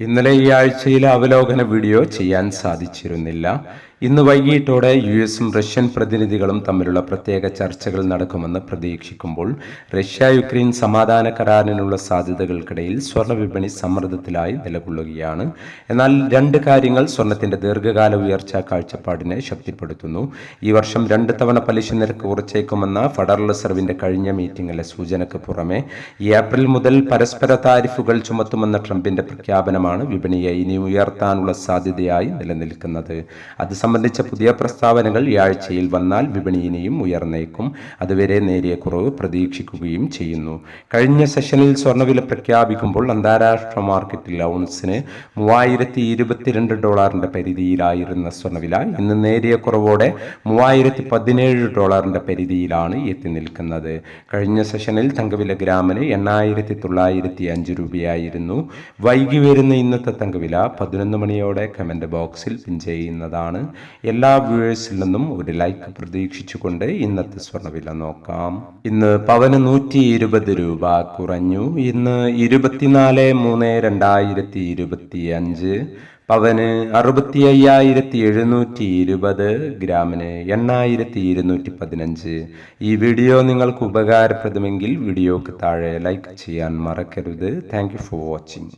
ഇന്നലെ ഈ ആഴ്ചയിലെ അവലോകന വീഡിയോ ചെയ്യാൻ സാധിച്ചിരുന്നില്ല. ഇന്ന് വൈകിട്ടോടെ യു എസും റഷ്യൻ പ്രതിനിധികളും തമ്മിലുള്ള പ്രത്യേക ചർച്ചകൾ നടക്കുമെന്ന് പ്രതീക്ഷിക്കുമ്പോൾ റഷ്യ യുക്രൈൻ സമാധാന കരാറിനുള്ള സാധ്യതകൾക്കിടയിൽ സ്വർണ വിപണി സമ്മർദ്ദത്തിലായി നിലകൊള്ളുകയാണ്. എന്നാൽ രണ്ട് കാര്യങ്ങൾ സ്വർണത്തിന്റെ ദീർഘകാല ഉയർച്ച കാഴ്ചപ്പാടിനെ ശക്തിപ്പെടുത്തുന്നു. ഈ വർഷം രണ്ട് തവണ പലിശ നിരക്ക് കുറച്ചേക്കുമെന്ന ഫെഡറൽ റിസർവിന്റെ കഴിഞ്ഞ മീറ്റിംഗിലെ സൂചനയ്ക്ക് പുറമെ ഏപ്രിൽ മുതൽ പരസ്പര താരിഫുകൾ ചുമത്തുമെന്ന ട്രംപിന്റെ പ്രഖ്യാപനമാണ് വിപണിയെ ഇനി ഉയർത്താനുള്ള സാധ്യതയായി നിലനിൽക്കുന്നത്. അത് സംബന്ധിച്ച പുതിയ പ്രസ്താവനകൾ ഈ ആഴ്ചയിൽ വന്നാൽ വിപണി ഇനിയും ഉയർന്നേക്കും. അതുവരെ നേരിയ കുറവ് പ്രതീക്ഷിക്കുകയും ചെയ്യുന്നു. കഴിഞ്ഞ സെഷനിൽ സ്വർണവില പ്രഖ്യാപിക്കുമ്പോൾ അന്താരാഷ്ട്ര മാർക്കറ്റിൽ ഔൺസിന് മൂവായിരത്തി ഇരുപത്തിരണ്ട് പരിധിയിലായിരുന്ന സ്വർണവില ഇന്ന് നേരിയ കുറവോടെ മൂവായിരത്തി പതിനേഴ് ഡോളറിന്റെ പരിധിയിലാണ് എത്തി നിൽക്കുന്നത്. കഴിഞ്ഞ സെഷനിൽ തങ്കവില ഗ്രാമിന് എണ്ണായിരത്തി തൊള്ളായിരത്തി അഞ്ച് രൂപയായിരുന്നു. വൈകി വരുന്ന ഇന്നത്തെ തങ്കവില പതിനൊന്ന് മണിയോടെ കമന്റ് ബോക്സിൽ പിൻ ചെയ്യുന്നതാണ്. എല്ലാ വ്യൂവേഴ്സിൽ നിന്നും ഒരു ലൈക്ക് പ്രതീക്ഷിച്ചുകൊണ്ട് ഇന്നത്തെ സ്വർണവില നോക്കാം. ഇന്ന് പവന് നൂറ്റി ഇരുപത് രൂപ കുറഞ്ഞു. ഇന്ന് ഇരുപത്തിനാല് മൂന്ന് രണ്ടായിരത്തി ഇരുപത്തി അഞ്ച് പവന് അറുപത്തി അയ്യായിരത്തി എഴുന്നൂറ്റി ഇരുപത് ഗ്രാമിന് എണ്ണായിരത്തി ഇരുന്നൂറ്റി പതിനഞ്ച് ഈ വീഡിയോ നിങ്ങൾക്ക് ഉപകാരപ്രദമെങ്കിൽ വീഡിയോക്ക് താഴെ ലൈക്ക് ചെയ്യാൻ മറക്കരുത്. Thank for watching.